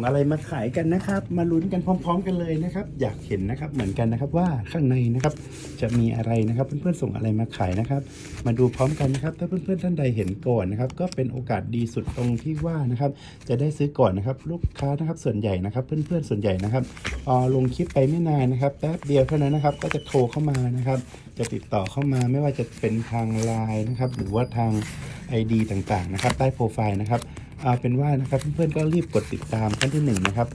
งอะไรมาขายกันนะครับ มาลุ้นกันพร้อม ๆ กันเลยนะครับ อยากเห็นนะครับเหมือนกันนะครับว่าข้างในนะครับ จะมีอะไรนะครับเพื่อนๆส่งอะไรมาขายนะครับ มาดูพร้อมกันนะครับ ถ้าเพื่อนๆท่านใดเห็นก่อนนะครับ ก็เป็นโอกาสดีสุดตรงที่ว่านะครับ จะได้ซื้อก่อนนะครับ ลูกค้านะครับส่วนใหญ่นะครับ เพื่อนๆส่วนใหญ่นะครับพอลงคลิปไปไม่นานนะครับแป๊บเดียวเท่านั้นนะครับ ก็จะโทรเข้ามานะครับ จะติดต่อเข้ามาไม่ว่าจะเป็นทางไลน์นะครับ หรือว่าทาง ID ต่างๆนะครับ ใต้โปรไฟล์นะครับ เอาเป็นว่านะครับเพื่อนๆก็รีบกดติดตามขั้นที่หนึ่งนะครับ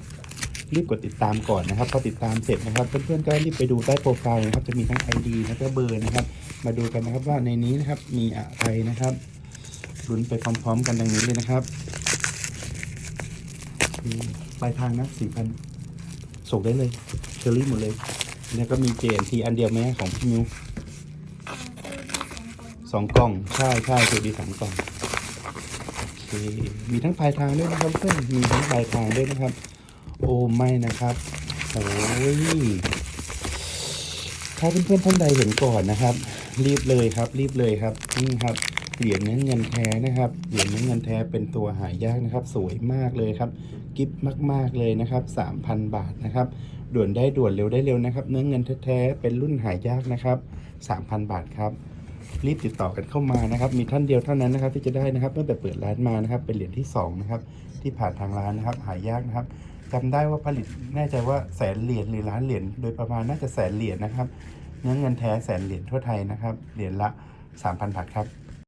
รีบกดติดตามก่อนนะครับ พอติดตามเสร็จนะครับ เพื่อนๆก็รีบไปดูใต้โปรไฟล์นะครับ จะมีทั้ง ID แล้วก็เบอร์นะครับ มาดูกันนะครับว่าในนี้นะครับมีอะไรนะครับลุ้นไปพร้อม ๆ กันดังนี้เลยนะครับปลายทางนะสี่พันส่งได้เลยเชอรี่หมดเลย แล้วก็มี JNT อันเดียวไหมของพี่มิวสองกล่องใช่ใช่คือดีสองกล่อง มีทั้งปลายทางด้วยนะครับเพื่อนมีทั้งปลายทางด้วยนะครับ โอ้ไม่นะครับโอ้ยถ้าเพื่อนๆท่านใดเห็นก่อนนะครับ รีบเลยครับ รีบเลยครับนี่ครับเหรียญเนื้อเงินแท้นะครับ เหรียญเนื้อเงินแท้เป็นตัวหายากนะครับ สวยมากเลยครับ กิฟต์มาก ๆเลยนะครับ 3,000 บาทนะครับ ด่วนได้ด่วนเร็วได้เร็วนะครับ เนื้อเงินแท้ๆเป็นรุ่นหายากนะครับ 3,000 บาทครับ รีบติดต่อกันเข้ามานะครับ มีท่านเดียวเท่านั้นนะครับ ที่จะได้นะครับเมื่อแบบเปิดร้านมานะครับ เป็นเหรียญที่สองนะครับที่ผ่านทางร้านนะครับหายากนะครับจำได้ว่าผลิตแน่ใจว่าแสนเหรียญหรือล้านเหรียญโดยประมาณน่าจะแสนเหรียญนะครับ เนื้อเงินแท้แสนเหรียญทั่วไทยนะครับเหรียญละ 3,000บาทครับ